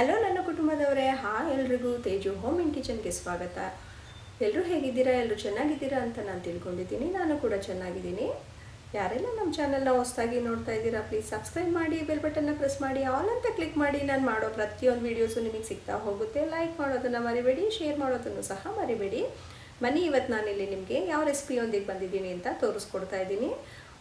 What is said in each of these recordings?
Hello ನನ್ನ ಕುಟುಂಬದವರೇ, ಹಾ ಎಲ್ರಿಗೂ ತೇಜು ಹೋಮ್ ಇನ್ ಕಿಚನ್ಗೆ ಸ್ವಾಗತ. ಎಲ್ಲರೂ ಹೇಗಿದ್ದೀರಾ? ಎಲ್ಲರೂ ಚೆನ್ನಾಗಿದ್ದೀರಾ ಅಂತ ನಾನು ತಿಳ್ಕೊಂಡಿದ್ದೀನಿ. ನಾನು ಕೂಡ ಚೆನ್ನಾಗಿದ್ದೀನಿ. ಯಾರೆಲ್ಲ ನಮ್ಮ ಚಾನಲ್ನ ಹೊಸದಾಗಿ ನೋಡ್ತಾ ಇದ್ದೀರಾ ಪ್ಲೀಸ್ ಸಬ್ಸ್ಕ್ರೈಬ್ ಮಾಡಿ ಬೆಲ್ ಬಟನ್ನ ಪ್ರೆಸ್ ಮಾಡಿ ಆಲ್ ಅಂತ ಕ್ಲಿಕ್ ಮಾಡಿ, ನಾನು ಮಾಡೋ ಪ್ರತಿಯೊಂದು ವೀಡಿಯೋಸು ನಿಮಗೆ ಸಿಗ್ತಾ ಹೋಗುತ್ತೆ. ಲೈಕ್ ಮಾಡೋದನ್ನು ಮರಿಬೇಡಿ ಶೇರ್ ಮಾಡೋದನ್ನು ಸಹ ಮರಿಬೇಡಿ. ಮನಿ ಇವತ್ತು ನಾನಿಲ್ಲಿ ನಿಮಗೆ ಯಾವ ರೆಸಿಪಿಯೊಂದಿಗೆ ಬಂದಿದ್ದೀನಿ ಅಂತ ತೋರಿಸ್ಕೊಡ್ತಾ ಇದ್ದೀನಿ.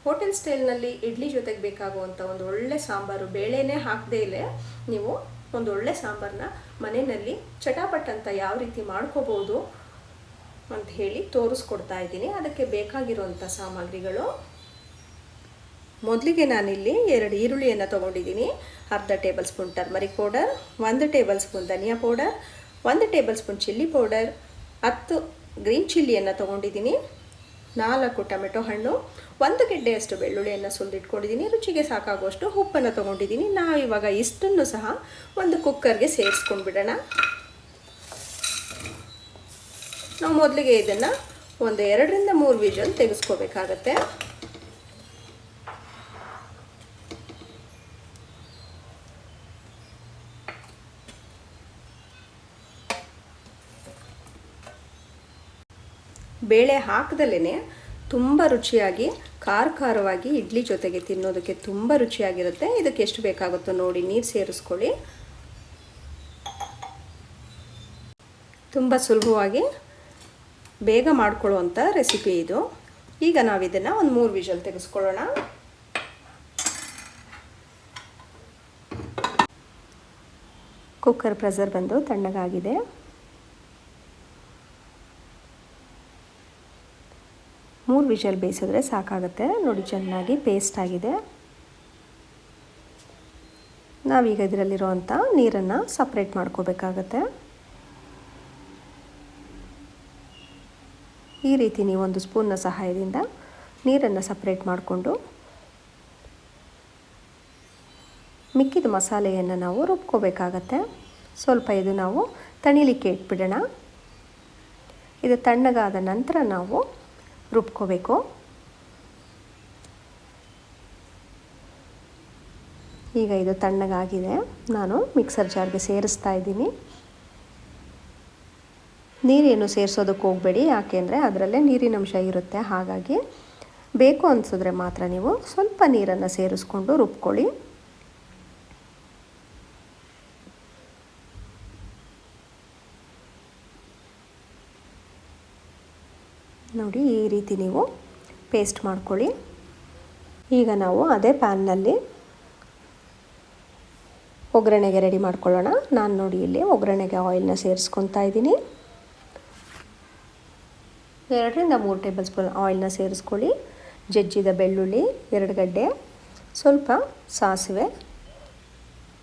ಹೋಟೆಲ್ ಸ್ಟೈಲ್ನಲ್ಲಿ ಇಡ್ಲಿ ಜೊತೆಗೆ ಬೇಕಾಗುವಂಥ ಒಂದು ಒಳ್ಳೆ ಸಾಂಬಾರು, ಬೇಳೆನೇ ಹಾಕದೇ ಇಲ್ಲೇ ನೀವು ಒಂದು ಒಳ್ಳೆ ಸಾಂಬಾರನ್ನ ಮನೆಯಲ್ಲಿ ಚಟಾಪಟ್ ಅಂತ ಯಾವ ರೀತಿ ಮಾಡ್ಕೋಬೋದು ಅಂತ ಹೇಳಿ ತೋರಿಸ್ಕೊಡ್ತಾ ಇದ್ದೀನಿ. ಅದಕ್ಕೆ ಬೇಕಾಗಿರುವಂಥ ಸಾಮಗ್ರಿಗಳು. ಮೊದಲಿಗೆ ನಾನಿಲ್ಲಿ ಎರಡು ಈರುಳ್ಳಿಯನ್ನು ತೊಗೊಂಡಿದ್ದೀನಿ. ಅರ್ಧ ಟೇಬಲ್ ಸ್ಪೂನ್ ಟರ್ಮರಿಕ್ ಪೌಡರ್, ಒಂದು ಟೇಬಲ್ ಸ್ಪೂನ್ ಧನಿಯಾ ಪೌಡರ್, ಒಂದು ಟೇಬಲ್ ಸ್ಪೂನ್ ಚಿಲ್ಲಿ ಪೌಡರ್, ಹತ್ತು ಗ್ರೀನ್ ಚಿಲ್ಲಿಯನ್ನು ತೊಗೊಂಡಿದ್ದೀನಿ. ನಾಲ್ಕು ಟೊಮೆಟೊ ಹಣ್ಣು, ಒಂದು ಗೆಡ್ಡೆಯಷ್ಟು ಬೆಳ್ಳುಳ್ಳಿಯನ್ನು ಸುಲಿದಿಟ್ಕೊಂಡಿದ್ದೀನಿ. ರುಚಿಗೆ ಸಾಕಾಗುವಷ್ಟು ಉಪ್ಪನ್ನು ತೊಗೊಂಡಿದ್ದೀನಿ. ನಾವಿವಾಗ ಇಷ್ಟನ್ನು ಸಹ ಒಂದು ಕುಕ್ಕರ್ಗೆ ಸೇರಿಸ್ಕೊಂಡ್ಬಿಡೋಣ. ನಾವು ಮೊದಲಿಗೆ ಇದನ್ನು ಒಂದು ಎರಡರಿಂದ ಮೂರು ವಿಜಲ್ ತೆಗೆಸ್ಕೋಬೇಕಾಗತ್ತೆ. ಬೇಳೆ ಹಾಕದಲ್ಲೇ ತುಂಬ ರುಚಿಯಾಗಿ ಖಾರ ಖಾರವಾಗಿ ಇಡ್ಲಿ ಜೊತೆಗೆ ತಿನ್ನೋದಕ್ಕೆ ತುಂಬ ರುಚಿಯಾಗಿರುತ್ತೆ. ಇದಕ್ಕೆ ಎಷ್ಟು ಬೇಕಾಗುತ್ತೋ ನೋಡಿ ನೀರು ಸೇರಿಸ್ಕೊಳ್ಳಿ. ತುಂಬ ಸುಲಭವಾಗಿ ಬೇಗ ಮಾಡ್ಕೊಳ್ಳುವಂಥ ರೆಸಿಪಿ ಇದು. ಈಗ ನಾವು ಇದನ್ನು ಒಂದು ಮೂರು ವಿಷಲ್ ತೆಗೆಸ್ಕೊಳ್ಳೋಣ. ಕುಕ್ಕರ್ ಪ್ರೆಸರ್ ಬಂದು ತಣ್ಣಗಾಗಿದೆ. ಮೂರು ವಿಷಲ್ ಬೇಯಿಸಿದ್ರೆ ಸಾಕಾಗುತ್ತೆ. ನೋಡಿ, ಚೆನ್ನಾಗಿ ಪೇಸ್ಟ್ ಆಗಿದೆ. ನಾವೀಗ ಇದರಲ್ಲಿರುವಂಥ ನೀರನ್ನು ಸಪ್ರೇಟ್ ಮಾಡ್ಕೋಬೇಕಾಗತ್ತೆ. ಈ ರೀತಿ ನೀವು ಒಂದು ಸ್ಪೂನ್ನ ಸಹಾಯದಿಂದ ನೀರನ್ನು ಸಪ್ರೇಟ್ ಮಾಡಿಕೊಂಡು ಮಿಕ್ಕಿದ ಮಸಾಲೆಯನ್ನು ನಾವು ರುಬ್ಕೋಬೇಕಾಗತ್ತೆ. ಸ್ವಲ್ಪ ಇದು ನಾವು ತಣಿಲಿಕ್ಕೆ ಇಟ್ಬಿಡೋಣ. ಇದು ತಣ್ಣಗಾದ ನಂತರ ನಾವು ರುಬ್ಕೋಬೇಕು. ಈಗ ಇದು ತಣ್ಣಗಾಗಿದೆ. ನಾನು ಮಿಕ್ಸರ್ ಜಾರ್ಗೆ ಸೇರಿಸ್ತಾ ಇದ್ದೀನಿ. ನೀರೇನು ಸೇರಿಸೋದಕ್ಕೆ ಹೋಗಬೇಡಿ, ಯಾಕೆಂದರೆ ಅದರಲ್ಲೇ ನೀರಿನ ಅಂಶ ಇರುತ್ತೆ. ಹಾಗಾಗಿ ಬೇಕು ಅನಿಸಿದ್ರೆ ಮಾತ್ರ ನೀವು ಸ್ವಲ್ಪ ನೀರನ್ನು ಸೇರಿಸ್ಕೊಂಡು ರುಬ್ಕೊಳ್ಳಿ. ನೋಡಿ ಈ ರೀತಿ ನೀವು ಪೇಸ್ಟ್ ಮಾಡ್ಕೊಳ್ಳಿ. ಈಗ ನಾವು ಅದೇ ಪ್ಯಾನ್ನಲ್ಲಿ ಒಗ್ಗರಣೆಗೆ ರೆಡಿ ಮಾಡ್ಕೊಳ್ಳೋಣ. ನಾನು ನೋಡಿ ಇಲ್ಲಿ ಒಗ್ಗರಣೆಗೆ ಆಯಿಲ್ನ ಸೇರಿಸ್ಕೊತಾ ಇದ್ದೀನಿ. ಎರಡರಿಂದ ಮೂರು ಟೇಬಲ್ ಸ್ಪೂನ್ ಆಯಿಲ್ನ ಸೇರಿಸ್ಕೊಳ್ಳಿ. ಜಜ್ಜಿದ ಬೆಳ್ಳುಳ್ಳಿ, ಎರಡು ಗಡ್ಡೆ, ಸ್ವಲ್ಪ ಸಾಸಿವೆ,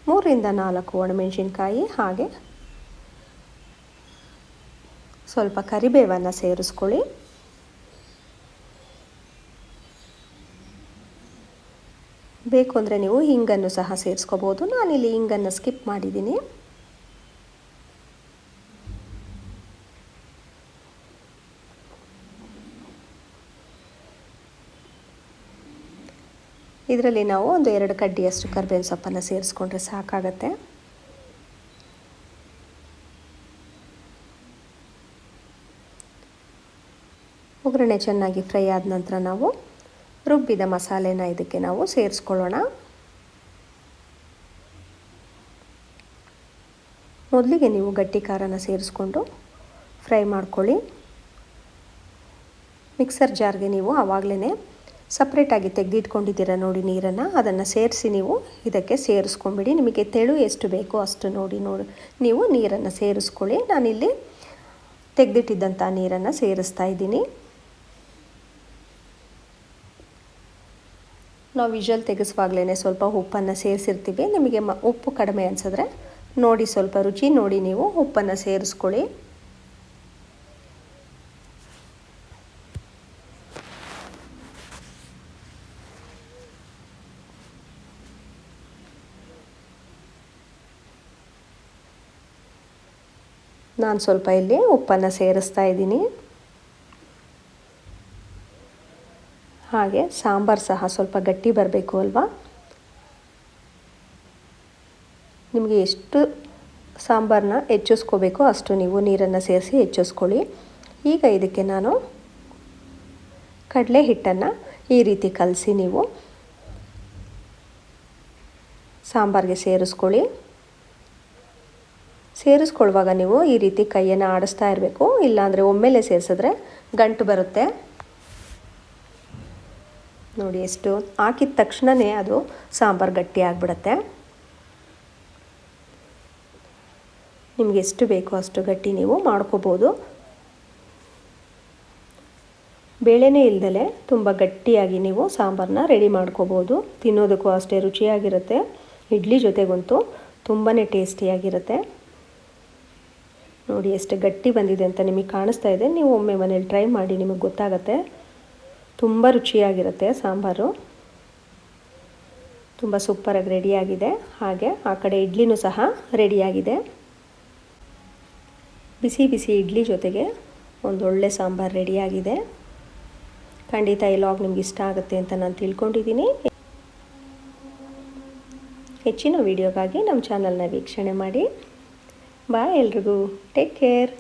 ಮೂರರಿಂದ ನಾಲ್ಕು ಒಣಮೆಣಸಿನ್ಕಾಯಿ, ಹಾಗೆ ಸ್ವಲ್ಪ ಕರಿಬೇವನ್ನು ಸೇರಿಸ್ಕೊಳ್ಳಿ. ಬೇಕು ಅಂದರೆ ನೀವು ಹಿಂಗನ್ನು ಸಹ ಸೇರಿಸ್ಕೋಬೋದು. ನಾನಿಲ್ಲಿ ಹಿಂಗನ್ನು ಸ್ಕಿಪ್ ಮಾಡಿದ್ದೀನಿ. ಇದರಲ್ಲಿ ನಾವು ಒಂದು ಎರಡು ಕಡ್ಡಿಯಷ್ಟು ಕರ್ಬೇವಿನ ಸೊಪ್ಪನ್ನು ಸೇರಿಸ್ಕೊಂಡ್ರೆ ಸಾಕಾಗತ್ತೆ. ಒಗ್ಗರಣೆ ಚೆನ್ನಾಗಿ ಫ್ರೈ ಆದ ನಂತರ ನಾವು ರುಬ್ಬಿದ ಮಸಾಲೆನ ಇದಕ್ಕೆ ನಾವು ಸೇರಿಸ್ಕೊಳ್ಳೋಣ. ಮೊದಲಿಗೆ ನೀವು ಗಟ್ಟಿ ಖಾರನ ಸೇರಿಸ್ಕೊಂಡು ಫ್ರೈ ಮಾಡ್ಕೊಳ್ಳಿ. ಮಿಕ್ಸರ್ ಜಾರ್ಗೆ ನೀವು ಆವಾಗಲೇ ಸಪ್ರೇಟಾಗಿ ತೆಗೆದಿಟ್ಕೊಂಡಿದ್ದೀರ ನೋಡಿ ನೀರನ್ನು, ಅದನ್ನು ಸೇರಿಸಿ ನೀವು ಇದಕ್ಕೆ ಸೇರಿಸ್ಕೊಂಬಿಡಿ. ನಿಮಗೆ ತೆಳು ಎಷ್ಟು ಬೇಕೋ ಅಷ್ಟು ನೋಡಿ ನೋಡಿ, ನೀವು ನೀರನ್ನು ಸೇರಿಸ್ಕೊಳ್ಳಿ. ನಾನಿಲ್ಲಿ ತೆಗೆದಿಟ್ಟಿದ್ದಂಥ ನೀರನ್ನು ಸೇರಿಸ್ತಾ ಇದ್ದೀನಿ. ನಾವು ವಿಜುವಲ್ ತೆಗೆಸುವಾಗಲೇ ಸ್ವಲ್ಪ ಉಪ್ಪನ್ನು ಸೇರಿಸಿರ್ತೀವಿ. ನಿಮಗೆ ಮ ಉಪ್ಪು ಕಡಿಮೆ ಅನಿಸಿದ್ರೆ ನೋಡಿ ಸ್ವಲ್ಪ ರುಚಿ ನೋಡಿ ನೀವು ಉಪ್ಪನ್ನು ಸೇರಿಸ್ಕೊಳ್ಳಿ. ನಾನು ಸ್ವಲ್ಪ ಇಲ್ಲಿ ಉಪ್ಪನ್ನು ಸೇರಿಸ್ತಾ ಇದ್ದೀನಿ. ಹಾಗೆ ಸಾಂಬಾರು ಸಹ ಸ್ವಲ್ಪ ಗಟ್ಟಿ ಬರಬೇಕು ಅಲ್ವಾ? ನಿಮಗೆ ಎಷ್ಟು ಸಾಂಬಾರನ್ನ ಹೆಚ್ಚಿಸ್ಕೋಬೇಕು ಅಷ್ಟು ನೀವು ನೀರನ್ನು ಸೇರಿಸಿ ಹೆಚ್ಚಿಸ್ಕೊಳ್ಳಿ. ಈಗ ಇದಕ್ಕೆ ನಾನು ಕಡಲೆ ಹಿಟ್ಟನ್ನು ಈ ರೀತಿ ಕಲಸಿ ನೀವು ಸಾಂಬಾರಿಗೆ ಸೇರಿಸ್ಕೊಳ್ಳಿ. ಸೇರಿಸ್ಕೊಳ್ಳುವಾಗ ನೀವು ಈ ರೀತಿ ಕೈಯನ್ನು ಆಡಿಸ್ತಾ ಇರಬೇಕು. ಇಲ್ಲಾಂದರೆ ಒಮ್ಮೆಲೆ ಸೇರಿಸಿದ್ರೆ ಗಂಟು ಬರುತ್ತೆ. ನೋಡಿ ಎಷ್ಟು? ಹಾಕಿದ ತಕ್ಷಣವೇ ಅದು ಸಾಂಬಾರು ಗಟ್ಟಿ ಆಗಿಬಿಡತ್ತೆ. ನಿಮಗೆ ಎಷ್ಟು ಬೇಕೋ ಅಷ್ಟು ಗಟ್ಟಿ ನೀವು ಮಾಡ್ಕೋಬೋದು. ಬೇಳೆನೇ ಇಲ್ದಲೆ ತುಂಬ ಗಟ್ಟಿಯಾಗಿ ನೀವು ಸಾಂಬಾರನ್ನ ರೆಡಿ ಮಾಡ್ಕೋಬೋದು. ತಿನ್ನೋದಕ್ಕೂ ಅಷ್ಟೇ ರುಚಿಯಾಗಿರುತ್ತೆ. ಇಡ್ಲಿ ಜೊತೆಗಂತೂ ತುಂಬಾ ಟೇಸ್ಟಿಯಾಗಿರುತ್ತೆ. ನೋಡಿ ಎಷ್ಟು ಗಟ್ಟಿ ಬಂದಿದೆ ಅಂತ ನಿಮಗೆ ಕಾಣಿಸ್ತಾ ಇದೆ. ನೀವು ಒಮ್ಮೆ ಮನೇಲಿ ಟ್ರೈ ಮಾಡಿ, ನಿಮಗೆ ಗೊತ್ತಾಗುತ್ತೆ. ತುಂಬ ರುಚಿಯಾಗಿರುತ್ತೆ ಸಾಂಬಾರು. ತುಂಬ ಸೂಪರಾಗಿ ರೆಡಿಯಾಗಿದೆ. ಹಾಗೆ ಆ ಕಡೆ ಇಡ್ಲಿನೂ ಸಹ ರೆಡಿಯಾಗಿದೆ. ಬಿಸಿ ಬಿಸಿ ಇಡ್ಲಿ ಜೊತೆಗೆ ಒಂದೊಳ್ಳೆ ಸಾಂಬಾರು ರೆಡಿಯಾಗಿದೆ. ಖಂಡಿತ ಈ ಲಾಗ್ ನಿಮ್ಗೆ ಇಷ್ಟ ಆಗುತ್ತೆ ಅಂತ ನಾನು ತಿಳ್ಕೊಂಡಿದ್ದೀನಿ. ಹೆಚ್ಚಿನ ವೀಡಿಯೋಗಾಗಿ ನಮ್ಮ ಚಾನಲ್ನ ವೀಕ್ಷಣೆ ಮಾಡಿ. ಬಾಯ್ ಎಲ್ರಿಗೂ. Take care.